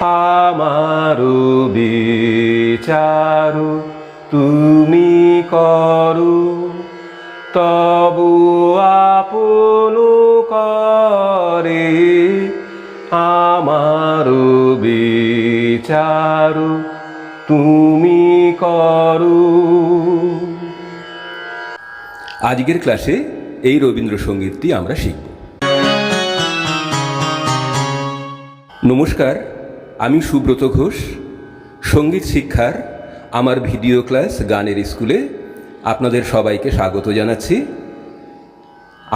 আমারও বিচার, তুমি করু। তবু আপন করে, আমারও বিচার, তুমি করু। আজকের ক্লাসে এই রবীন্দ্রসঙ্গীতটি আমরা শিখব। নমস্কার আমি সুব্রত ঘোষ, সংগীত শিক্ষার আমার ভিডিও ক্লাস গানের স্কুলে আপনাদের সবাইকে স্বাগত জানাচ্ছি।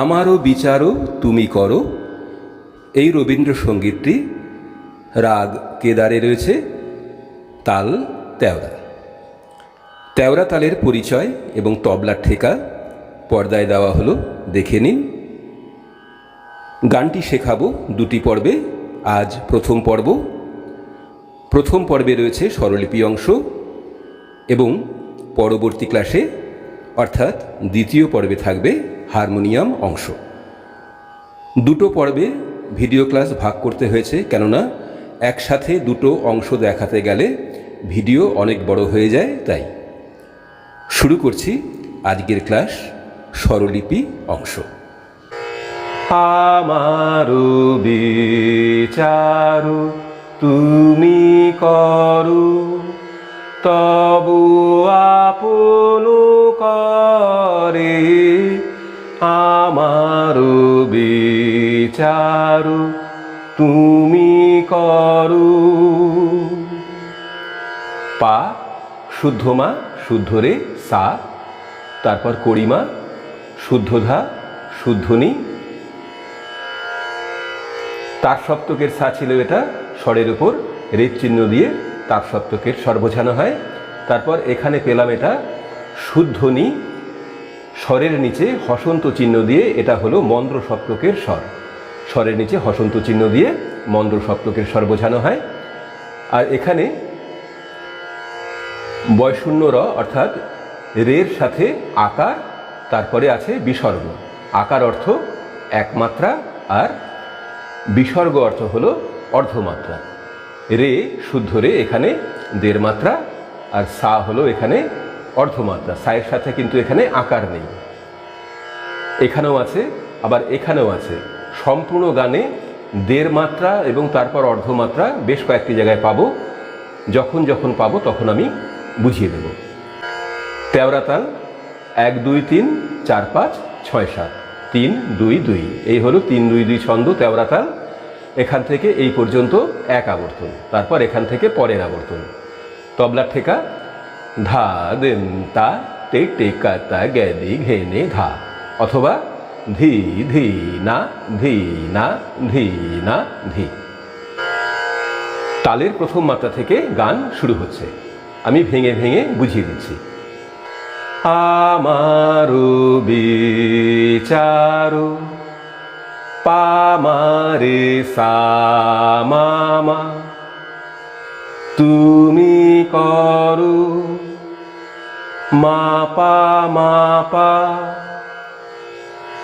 আমারও বিচারও তুমি করো। এই রবীন্দ্রসঙ্গীতটি রাগ কেদারে রয়েছে, তাল তেওরা তেওরা তালের পরিচয় এবং তবলার ঠেকা পর্দায় দেওয়া হলো, দেখে নিন। গানটি শেখাবো দুটি পর্বে, আজ প্রথম পর্ব। প্রথম পর্বে রয়েছে স্বরলিপি অংশ এবং পরবর্তী ক্লাসে, অর্থাৎ দ্বিতীয় পর্বে থাকবে হারমোনিয়াম অংশ। দুটো পর্বে ভিডিও ক্লাস ভাগ করতে হয়েছে, কেননা একসাথে দুটো অংশ দেখাতে গেলে ভিডিও অনেক বড় হয়ে যায়, তাই। শুরু করছি আজকের ক্লাস স্বরলিপি অংশ। আমারও বিচার তুমি করো, তবু আপন করে আমারও বিচার, তুমি করো। পা শুদ্ধ মা, শুদ্ধ রে, সা, তারপর করিমা শুদ্ধধা শুদ্ধনি তার সপ্তকের সা ছিল এটা স্বরের উপর। রেপ চিহ্ন দিয়ে তার সপ্তকের স্বর বোঝানো হয়। তারপর এখানে পেলাম এটা শুদ্ধনি স্বরের নিচে হসন্ত চিহ্ন দিয়ে এটা হলো মন্দ্র সপ্তকের স্বর। স্বরের নিচে হসন্ত চিহ্ন দিয়ে মন্দ্র সপ্তকের স্বর বোঝানো হয়। আর এখানে বয়শূন্য র অর্থাৎ রের সাথে আকার, তারপরে আছে বিসর্গ। আকার অর্থ একমাত্রা আর বিসর্গ অর্থ হলো অর্ধমাত্রা। রে, শুদ্ধ রে, এখানে দেড় মাত্রা, আর সা হলো এখানে অর্ধমাত্রা। সায়ের সাথে কিন্তু এখানে আকার নেই। এখানেও আছে, আবার এখানেও আছে। সম্পূর্ণ গানে দেড় মাত্রা এবং তারপর অর্ধমাত্রা বেশ কয়েকটি জায়গায় পাবো। যখন যখন পাবো তখন আমি বুঝিয়ে দেব। তেওরা তাল, এক, দুই, তিন, চার, পাঁচ, ছয়, সাত। তিন, দুই দুই। এই হলো তিন, দুই দুই ছন্দ তেওরা তাল। এখান থেকে এই পর্যন্ত এক আবর্তন, তারপর এখান থেকে পরের আবর্তন। তবলার ঠেকা, ধা, দেন, তা টে টেকা তা গ্যাদি ঘেনে ধা অথবা ধি ধি, না ধি না ধি না, ধি। তালের প্রথম মাত্রা থেকে গান শুরু হচ্ছে। আমি ভেঙে ভেঙে বুঝিয়ে দিচ্ছি। আমারও বিচারো পামারে সামামা। তুমি করো মাপা মাপা।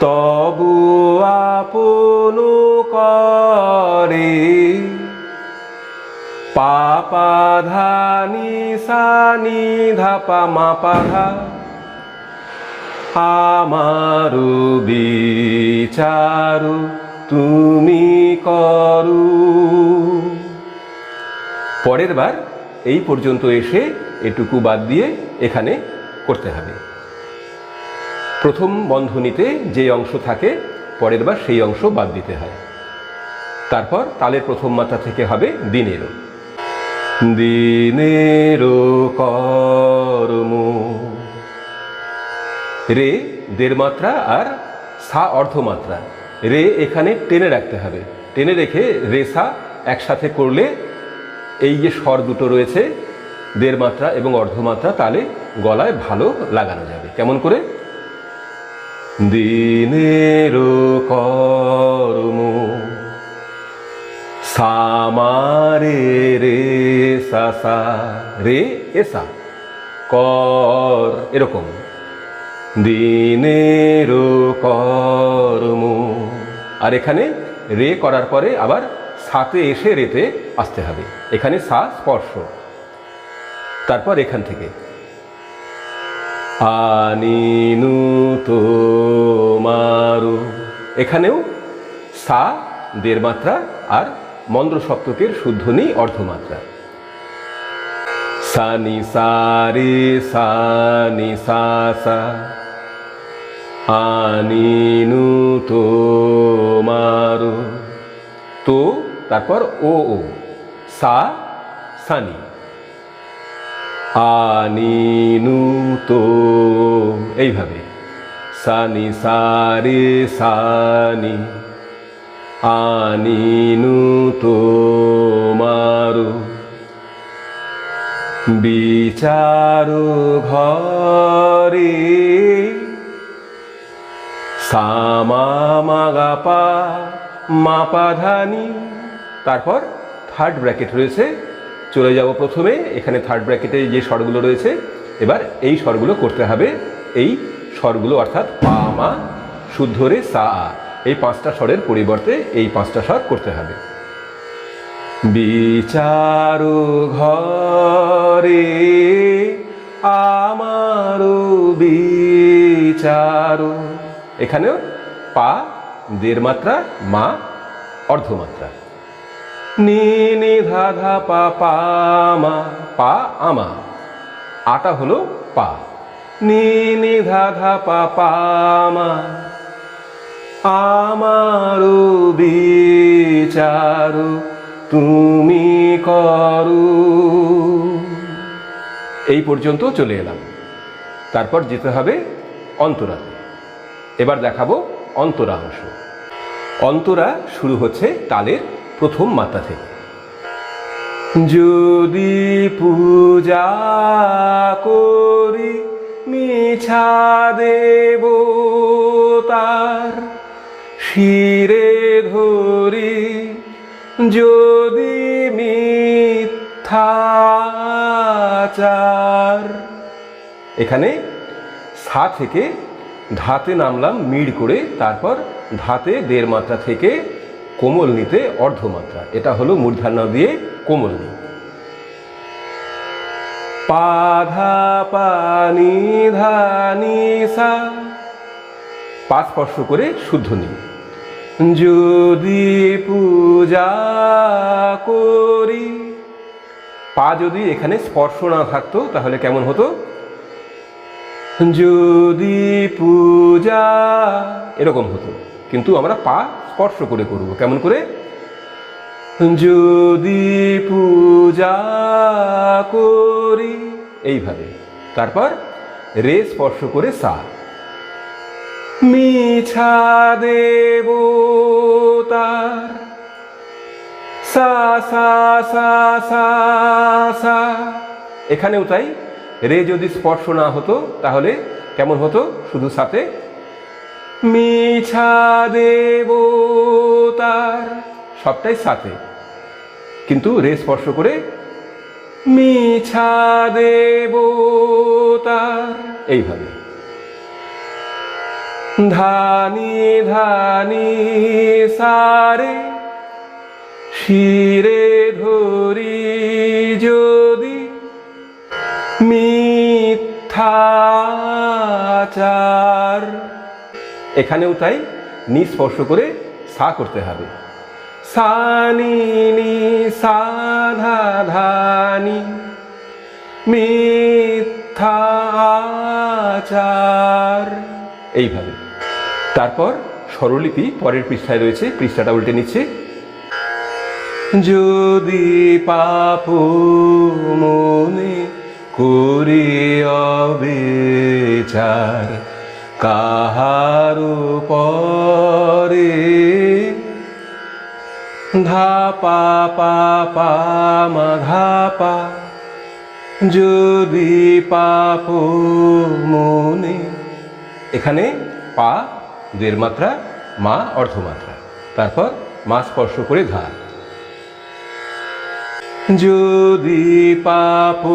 তবু আপন করে পাপা ধানি সানি ধাপা মাপা ধা আমারও বিচারু, তুমি করু। পরের বার এই পর্যন্ত এসে এটুকু বাদ দিয়ে এখানে করতে হবে। প্রথম বন্ধনীতে যে অংশ থাকে, পরের বার সেই অংশ বাদ দিতে হয়। তারপর তালের প্রথম মাত্রা থেকে হবে দিনেরও দিনেরও কর্ম। রে দেড় মাত্রা আর সা অর্ধমাত্রা রে এখানে টেনে রাখতে হবে। টেনে রেখে রে সা একসাথে করলে এই যে স্বর দুটো রয়েছে, দেড় মাত্রা এবং অর্ধমাত্রা তালে গলায় ভালো লাগানো যাবে। কেমন করে? দিনের কর্ম সামারে রে সা সা। রে এসা কর এরকম। দিনের কর্ম। আর এখানে রে করার পরে আবার সা সাতে এসে রেতে আসতে হবে। এখানে সা স্পর্শ। তারপর এখান থেকে। আনিনু তো মারু এখানেও সা দেড় মাত্রা আর মন্দ্র সপ্তকের শুদ্ধনি অর্ধমাত্রা। সানি সারে সানি সা সা আনিনু তো মারু তো, তারপর ও ও। সা, সানি। আনিনু তো, এইভাবে। সানি, সারে, সানি। আনিনু তো মারু বিচারু ঘরে সামা মাপাধানি তারপর থার্ড ব্র্যাকেট রয়েছে। চলে যাব প্রথমে। এখানে থার্ড ব্র্যাকেটে যে স্বরগুলো রয়েছে, এবার এই স্বরগুলো করতে হবে। এই স্বরগুলো অর্থাৎ পা, মা, শুদ্ধ রে, সা। এই পাঁচটা স্বরের পরিবর্তে এই পাঁচটা স্বর করতে হবে। বিচারু ঘরে আমারও বিচারু এখানেও পা, দেড় মাত্রা, মা, অর্ধমাত্রা। নি নি পা পা, মা, পা, আমা। আটা হলো পা। নি নি পা পা, মা। আমারও বিচারু, তুমি করু। এই পর্যন্ত চলে এলাম। তারপর যেতে হবে অন্তরাতে। এবার দেখাবো অন্তরা অংশ। অন্তরা শুরু হচ্ছে তালের প্রথম মাত্রা থেকে। যদি পূজা করি, মিছা দেব তার। শিরে ধরি, যদি মিথ্যাচার এখানে সা থেকে ধাতে নামলাম, মিড় করে তারপর ধাতে দেড় মাত্রা থেকে কোমল নিতে অর্ধমাত্রা এটা হলো মূর্ধান্য দিয়ে কোমল নি। পাধা পানি ধানি সা। পা স্পর্শ করে শুদ্ধ নি। যদি পূজা করি। পা যদি এখানে স্পর্শ না থাকতো, তাহলে কেমন হতো? যদি পূজা এরকম হতো, কিন্তু আমরা পা স্পর্শ করে করব। কেমন করে? যদি পূজা করি, এইভাবে। তারপর রে স্পর্শ করে সা। মিছা দেব তার সা সা সা সা সা। এখানেও তাই রে যদি স্পর্শ না হতো, তাহলে কেমন হতো? শুধু সাথে, মিছা দেব তার সবটাই সাথে। কিন্তু রে স্পর্শ করে, মিছা দেব তার এইভাবে। ধানি ধানি সারে, শিরে ধরি যদি মিথ্যাচার। এখানেও তাই নি স্পর্শ করে সা করতে হবে। সানি নি, সাধা এইভাবে। তারপর স্বরলিপি পরের পৃষ্ঠায় রয়েছে, পৃষ্ঠাটা উল্টে নিচ্ছে। যদি পাপ মনে করে অবিচার কাহার পরে ধাপা পা পা মা ধাপা, যদি পাপ মনে। এখানে পা, দেড় মাত্রা, মা, অর্ধমাত্রা। তারপর মা স্পর্শ করে ধা যদি পাপ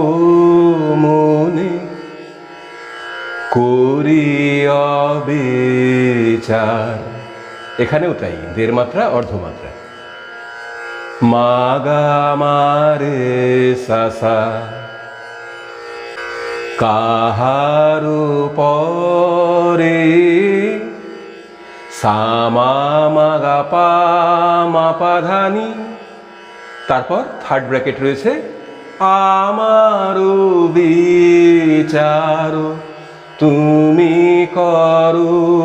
মনে করি অবিচার। এখানেও তাই, দেড় মাত্রা অর্ধমাত্রা মাগা মারে সাসা। কাহারু পরে সামা মাগা পা মা পা তারপর থার্ড ব্র্যাকেট রয়েছে। আমারও বিচার তুমি করো।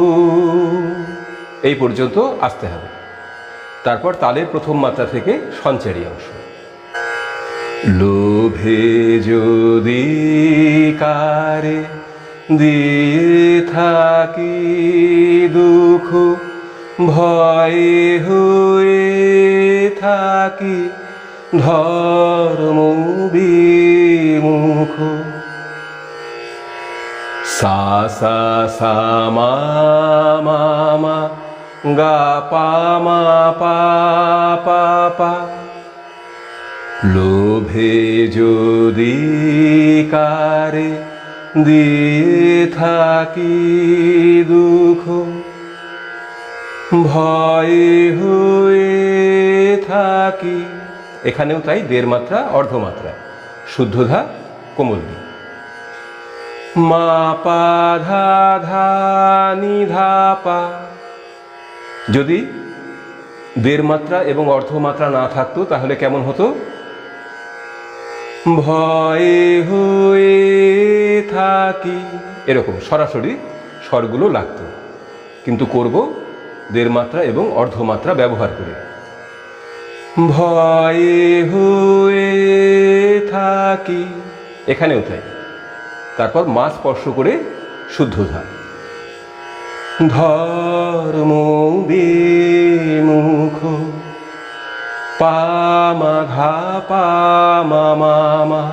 এই পর্যন্ত আসতে হবে। তারপর তালের প্রথম মাত্রা থেকে সঞ্চারী অংশ। লোভে যদি কারে দিয়ে থাকি দুঃখ, ভয়ে হয়ে থাকি ধর্ম বিমুখ। সা সা সা, মা গা, পা, মা পা পা। লোভে যদি কারে দিয়ে থাকি দুঃখ, ভয়ে হয়ে থাকি এখানেও তাই, দেড় মাত্রা অর্ধমাত্রা শুদ্ধধা কোমলনি মা পা, ধা ধা, নি, ধা, পা। যদি দেড় মাত্রা এবং অর্ধমাত্রা না থাকতো, তাহলে কেমন হতো? ভয়ে হয়ে থাকি। এরকম, সরাসরি স্বরগুলো লাগতো। কিন্তু করব দেড় মাত্রা এবং অর্ধমাত্রা ব্যবহার করে। ভয়ে হয়ে থাকি। এখানেও তাই তারপর মা স্পর্শ করে শুদ্ধ ধার ধর্ম বিমুখ। পামা ঘা পামা মামা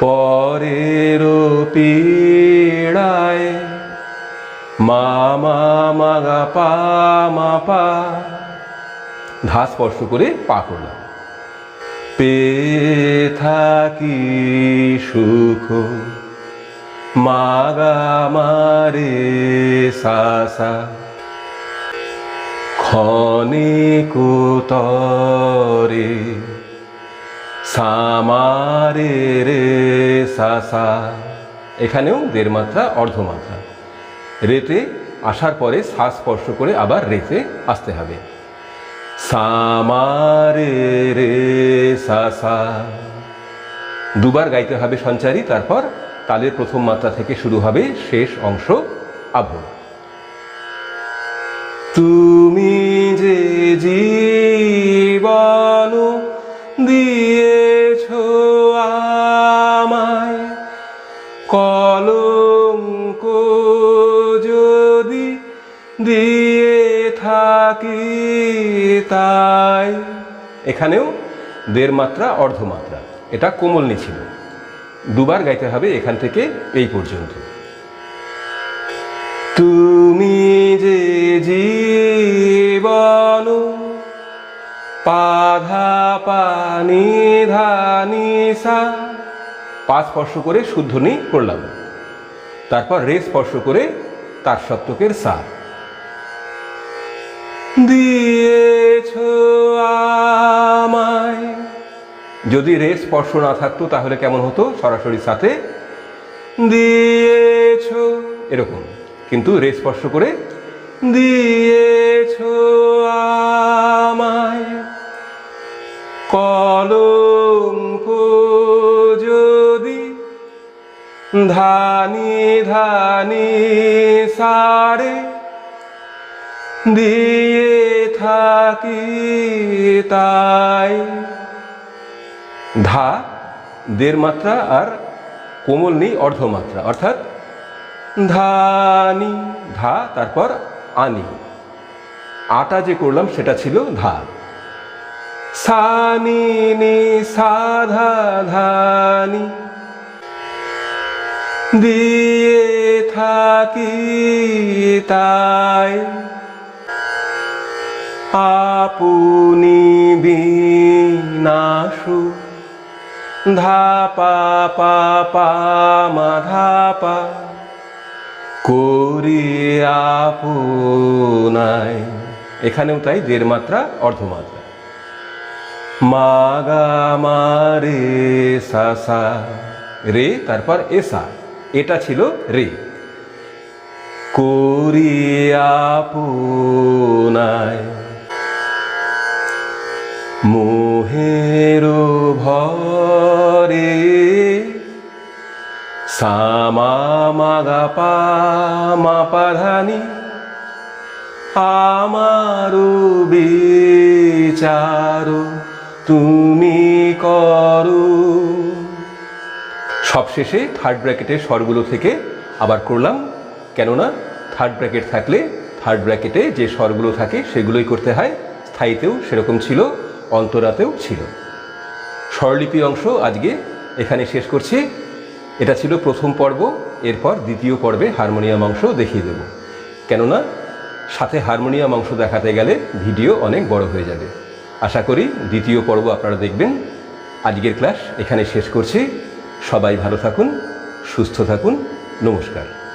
পরের পীড়ায় মামা মাগা পামা পা। ধা স্পর্শ করে পা করলাম। পে থাকি সুখ, মাগা মারে সাসা। ক্ষণিক তরে সামারে রে সাসা। এখানেও দেড় মাত্রা অর্ধমাত্রা রেতে আসার পরে সা স্পর্শ করে আবার রেতে আসতে হবে। সামারে রে সাসা। দুবার গাইতে হবে সঞ্চারী, তারপর তালের প্রথম মাত্রা থেকে শুরু হবে শেষ অংশ আভ তুমি যে জীবন থাকি তাই। এখানেও দেড় মাত্রা অর্ধমাত্রা এটা কোমলনি ছিল। দুবার গাইতে হবে এখান থেকে এই পর্যন্ত। তুমি যে জীবন পাধা পানি ধানি সা, পা স্পর্শ করে শুদ্ধনি করলাম। তারপর রে স্পর্শ করে তার সপ্তকের সা। যদি রে স্পর্শ না থাকতো, তাহলে কেমন হতো? সরাসরি সাথে, দিয়েছ। এরকম। কিন্তু রে স্পর্শ করে, দিয়েছ আমায়। কলঙ্ক যদি ধানি ধানি সারে দিয়ে থাকি তাই। ধা, দেড় মাত্রা আর কোমল নেই অর্ধমাত্রা অর্থাৎ ধানি ধা, তারপর আনি আটা যে করলাম সেটা ছিল ধা। সানি নি সাধা ধানি দিয়ে থাকি তাই। আপনি বিনাশু। ধাপা পা পা মা ধাপা করি আপনায় এখানেও তাই দেড় মাত্রা অর্ধমাত্রা মাগা মারে সাসা। রে, তারপর এসা। এটা ছিল রে। করিয়া পুনায় মোহের ভরে সামা পা মা পাধানি আমারও বিচার তুমি করো। সবশেষে থার্ড ব্র্যাকেটের স্বরগুলো থেকে আবার করলাম। কেননা থার্ড ব্র্যাকেট থাকলে থার্ড ব্র্যাকেটে যে স্বরগুলো থাকে সেগুলোই করতে হয়। স্থায়ীতেও সেরকম ছিল। অন্তরাতেও ছিল। স্বরলিপি অংশ আজকে এখানে শেষ করছি। এটা ছিল প্রথম পর্ব, এরপর দ্বিতীয় পর্বে হারমোনিয়াম অংশ দেখিয়ে দেব। কেননা, সাথে হারমোনিয়াম অংশ দেখাতে গেলে ভিডিও অনেক বড় হয়ে যাবে। আশা করি দ্বিতীয় পর্ব আপনারা দেখবেন। আজকের ক্লাস এখানে শেষ করছি। সবাই ভালো থাকুন, সুস্থ থাকুন। নমস্কার।